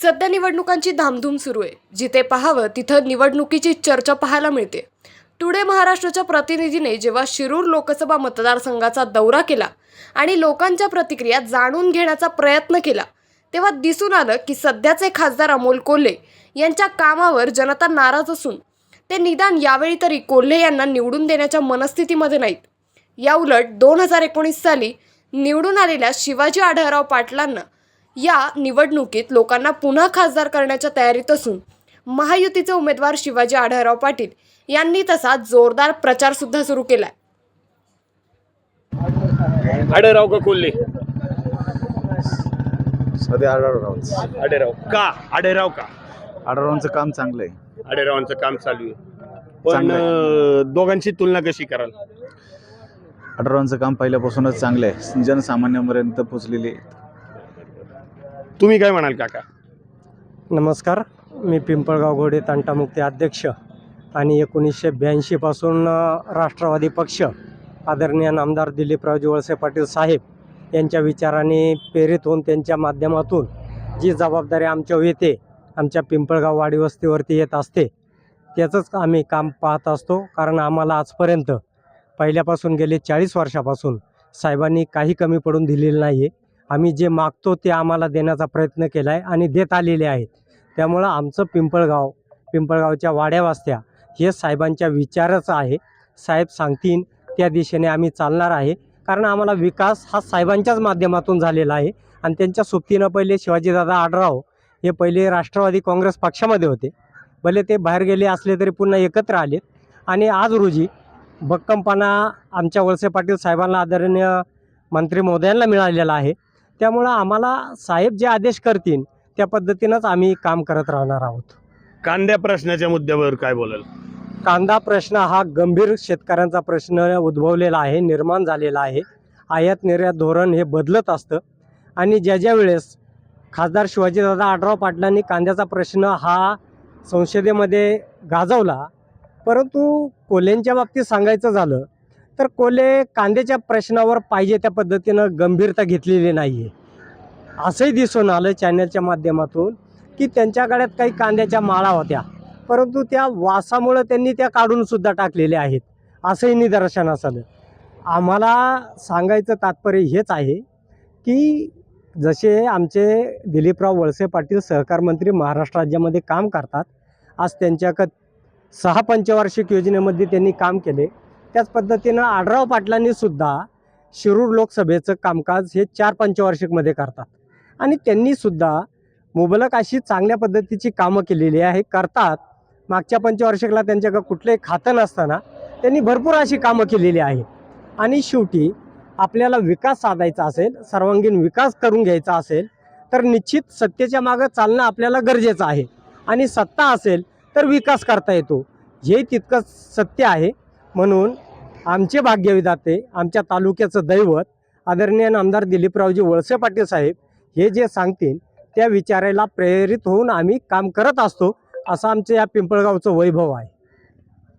सध्या निवडणुकांची धामधूम सुरू आहे. जिथे पाहावं तिथं निवडणुकीची चर्चा पाहायला मिळते. टुडे महाराष्ट्राच्या प्रतिनिधीने जेव्हा शिरूर लोकसभा मतदारसंघाचा दौरा केला आणि लोकांच्या प्रतिक्रिया जाणून घेण्याचा प्रयत्न केला तेव्हा दिसून आलं की सध्याचे खासदार अमोल कोल्हे यांच्या कामावर जनता नाराज असून ते निदान यावेळी तरी कोल्हे यांना निवडून देण्याच्या मनस्थितीमध्ये नाहीत. याउलट दोन हजार एकोणीस साली निवडून आलेल्या शिवाजी आढळराव पाटलांना या निवडणुकीत लोकांना पुन्हा खासदार करण्याच्या तयारीत असून महायुतीचे उमेदवार शिवाजी आढळराव पाटील यांनी तसा जोरदार प्रचार सुद्धा सुरू केलाय. आढळराव का कोल्हे? सध्या आढळरावच आढळराव का? आढळराव का? आढळरावांचं काम चांगलं आहे. आढळरावांचं काम चालू आहे. पण दोघांची तुलना कशी कराल? आढळरावांचं काम पहिल्यापासूनच चांगलं आहे. जनसामान्यांपर्यंत पोचलेले. तुम्ही काय म्हणाल काका? नमस्कार मी पिंपळगाव घोडे तांटामुक्ती अध्यक्ष आणि एकोणीसशे ब्याऐंशीपासून राष्ट्रवादी पक्ष आदरणीय नामदार दिलीपरावजी वळसे पाटील साहेब यांच्या विचाराने प्रेरित होऊन त्यांच्या माध्यमातून जी जबाबदारी आमच्यावर येते आमच्या पिंपळगाव वाडी वस्तीवरती येत असते त्याचंच आम्ही काम पाहत असतो. कारण आम्हाला आजपर्यंत पहिल्यापासून गेले चाळीस वर्षापासून साहेबांनी काही कमी पडून दिलेलं नाही आहे आम्ही जे मागतो ते आम्हाला देण्याचा प्रयत्न केला आहे आणि देत आलेले आहेत. त्यामुळं आमचं पिंपळगाव पिंपळगावच्या वाड्या वास्त्या हे साहेबांच्या विचारच आहे. साहेब सांगतील त्या दिशेने आम्ही चालणार आहे. कारण आम्हाला विकास हा साहेबांच्याच माध्यमातून झालेला आहे. आणि त्यांच्या सोबतीनं पहिले शिवाजीदादा आडराव हे पहिले राष्ट्रवादी काँग्रेस पक्षामध्ये होते. भले ते बाहेर गेले असले तरी पुन्हा एकत्र आलेत. आणि आज रोजी भक्कमपणा आमच्या वळसे पाटील साहेबांना आदरणीय मंत्री महोदयांना मिळालेला आहे. त्यामुळं आम्हाला साहेब जे आदेश करतील त्या पद्धतीनंच आम्ही काम करत राहणार आहोत. कांद्या प्रश्नाच्या मुद्द्यावर काय बोलाल? कांदा प्रश्न हा गंभीर शेतकऱ्यांचा प्रश्न उद्भवलेला आहे निर्माण झालेला आहे. आयात निर्यात धोरण हे बदलत असतं. आणि ज्या ज्या वेळेस खासदार शिवाजीदादा आढराव पाटलांनी कांद्याचा प्रश्न हा संसदेमध्ये गाजवला परंतु कोल्हेंच्या बाबतीत सांगायचं झालं तर कोले कांद्याच्या प्रश्नावर पाहिजे त्या पद्धतीनं गंभीरता घेतलेली नाही आहे असंही दिसून आलं चॅनलच्या माध्यमातून की त्यांच्या गळ्यात काही कांद्याच्या माळा होत्या. परंतु त्या वासामुळं त्यांनी त्या काढूनसुद्धा टाकलेल्या आहेत. असंही निदर्शनास आलं. आम्हाला सांगायचं तात्पर्य हेच आहे की जसे आमचे दिलीपराव वळसे पाटील सहकार मंत्री महाराष्ट्र राज्यामध्ये काम करतात आज त्यांच्याक सहा पंचवार्षिक योजनेमध्ये त्यांनी काम केले. त्याच पद्धतीनं आढराव पाटलांनी सुद्धा शिरूर लोकसभेचं कामकाज हे चार पंचवार्षिकमध्ये करतात. आणि त्यांनी सुद्धा मुबलक अशी चांगल्या पद्धतीची कामं केलेली आहे. करतात. मागच्या पंचवार्षिकला त्यांच्याकडे कुठलंही खातं नसताना त्यांनी भरपूर अशी कामं केलेली आहे आणि शेवटी आपल्याला विकास साधायचा असेल सर्वांगीण विकास करून घ्यायचा असेल तर निश्चित सत्तेच्या मागं चालणं आपल्याला गरजेचं आहे. आणि सत्ता असेल तर विकास करता येतो. हे तितकंच सत्य आहे म्हणून आमचे भाग्यविधाते आमच्या तालुक्याचं दैवत आदरणीय नामदार दिलीपरावजी वळसे पाटील साहेब हे जे सांगतील त्या विचारायला प्रेरित होऊन आम्ही काम करत असतो असं आमचं या पिंपळगावचं वैभव आहे.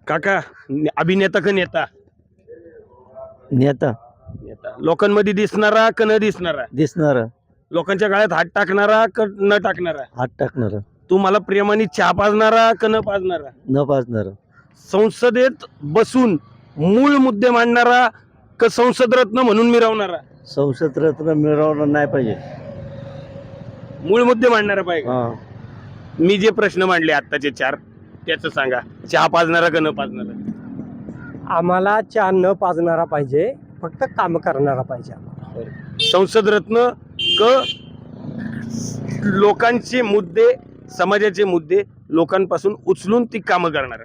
काका अभिनेता का नेता? नेता. नेता. लोकांमध्ये दिसणारा का न दिसणारा? दिसणार. लोकांच्या गाळ्यात हात टाकणारा का न टाकणारा? हात टाकणार. तुम्हाला प्रेमाने चहा पाजणारा का न पाजणारा? न पाजणार. संसदेत बसून मूळ मुद्दे मांडणारा का संसद रत्न म्हणून मिरवणारा? संसद रत्न मिळवणं नाही पाहिजे. मूळ मुद्दे मांडणारा पाहिजे. हा. मी जे प्रश्न मांडले आत्ताचे चार त्याच सांगा. चहा पाजणारा का न पाजणारा? आम्हाला चहा न पाजणारा पाहिजे फक्त काम करणारा पाहिजे आम्हाला. संसद रत्न क लोकांचे मुद्दे समाजाचे मुद्दे लोकांपासून उचलून ती कामं करणार.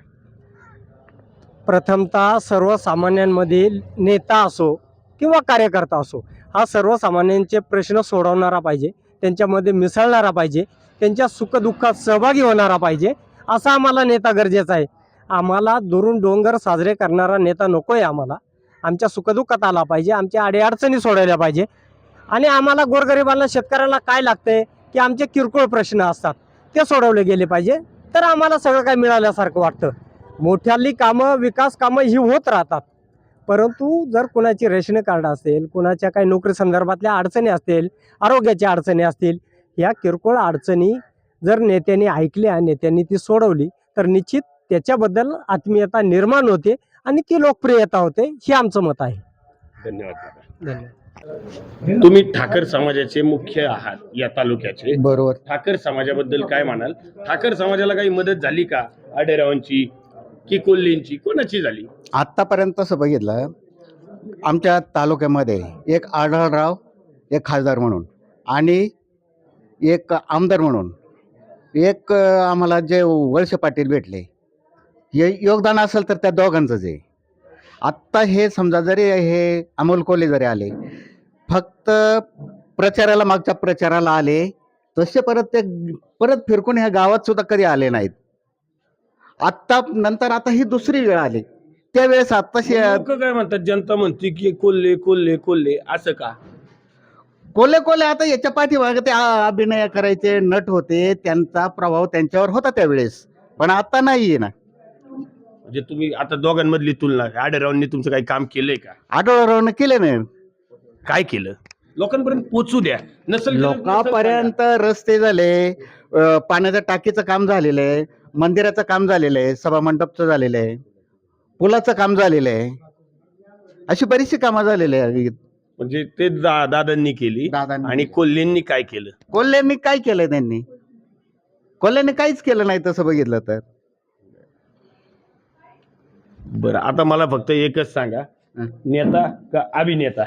प्रथमतः सर्वसामान्यांमधील नेता असो किंवा कार्यकर्ता असो हा सर्वसामान्यांचे प्रश्न सोडवणारा पाहिजे त्यांच्यामध्ये मिसळणारा पाहिजे त्यांच्या सुखदुःखात सहभागी होणारा पाहिजे असा आम्हाला नेता गरजेचा आहे. आम्हाला दुरून डोंगर साजरे करणारा नेता नको आहे आम्हाला. आमच्या सुखदुःखात आला पाहिजे आमच्या अडीअडचणी सोडवल्या पाहिजे. आणि आम्हाला गोरगरिबांना शेतकऱ्याला काय लागतंय की आमचे किरकोळ प्रश्न असतात ते सोडवले गेले पाहिजे. तर आम्हाला सगळं काय मिळाल्यासारखं वाटतं. मोठ्याली कामं विकास कामं ही होत राहतात. परंतु जर कुणाची रेशन कार्ड असेल कुणाच्या काही नोकरी संदर्भातल्या अडचणी असतील आरोग्याच्या अडचणी असतील ह्या किरकोळ अडचणी जर नेत्यांनी ऐकल्या नेत्यांनी ती सोडवली तर निश्चित त्याच्याबद्दल आत्मीयता निर्माण होते आणि ती लोकप्रियता होते हे आमचं मत आहे. धन्यवाद. धन्यवाद. तुम्ही ठाकर समाजाचे मुख्य आहात या तालुक्याचे. बरोबर. ठाकर समाजाबद्दल काय म्हणाल? ठाकर समाजाला काही मदत झाली का? आडेरावांची की कोल्हेंची? कोणाची झाली? आत्तापर्यंत तसं बघितलं आमच्या तालुक्यामध्ये एक आढळराव एक खासदार म्हणून आणि एक आमदार म्हणून एक आम्हाला जे वळसे पाटील भेटले हे योगदान असेल तर त्या दोघांचंच आहे आत्ता हे समजा जरी हे अमोल कोले जरी आले फक्त प्रचाराला मागच्या प्रचाराला आले तसे परत ते परत फिरकून ह्या गावात सुद्धा कधी आले नाहीत. आत्ता नंतर आता ही दुसरी वेळ आली. त्यावेळेस आत्ताशी लोक काय म्हणतात? जनता म्हणते की कोल्हे कोल्हे कोल्हे असं का? कोले कोले आता याच्या पाठीमागे ते आ- अभिनय करायचे नट होते त्यांचा प्रभाव त्यांच्यावर होता त्यावेळेस. पण आता नाहीये ना. म्हणजे तुम्ही आता दोघांमधली तुलना आडेरावांनी तुमचं काही काम केलंय का? आठवड्यावरनं केले नाही. काय केलं? लोकांपर्यंत पोचू द्या. नसल केलं तर नसेल लोकांपर्यंत रस्ते झाले. अं, पाण्याच्या टाकीचं काम झालेलं आहे. मंदिराचं काम झालेलं आहे सभामंडपचं झालेलं आहे पुलाचं काम झालेलं आहे. अशी बरीचशी कामं झालेली आहे. म्हणजे ते दा- दादांनी केली दादांनी. आणि कोल्हेंनी काय केलं? कोल्ह्यांनी काय केलं त्यांनी? कोल्ह्यांनी काहीच केलं नाही तसं बघितलं तर. बरं आता मला फक्त एकच सांगा. हं. नेता का अभिनेता?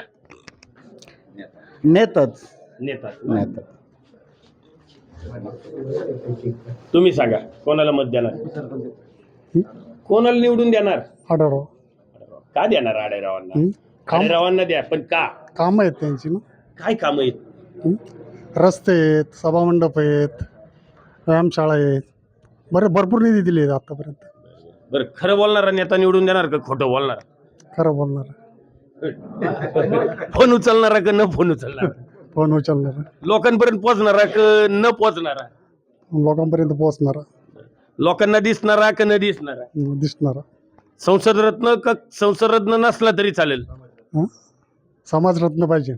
नेतच. नेता. नेत तुम्ही सांगा कोणाला मत देणार? कोणाला निवडून देणार? आढळराव. का देणार आडेरावांना आडेरावांना द्या पण का? कामं आहेत त्यांची ना. काय काम आहेत? रस्ते आहेत सभामंडप आहेत व्यायामशाळा आहेत. बरे भरपूर निधी दिले आहेत आतापर्यंत. बरं खरं बोलणारा नेता निवडून देणार का खोटं बोलणार? खरं बोलणार. फोन उचलणारा का न फोन उचलणारा? फोन उचलणार लोकांपर्यंत पोहोचणारा का न पोहोचणारा? लोकांपर्यंत पोहोचणारा. लोकांना दिसणारा का न दिसणारा? दिसणारा. संसद रत्न का संसद रत्न नसला तरी चालेल. समाजरत्न पाहिजे.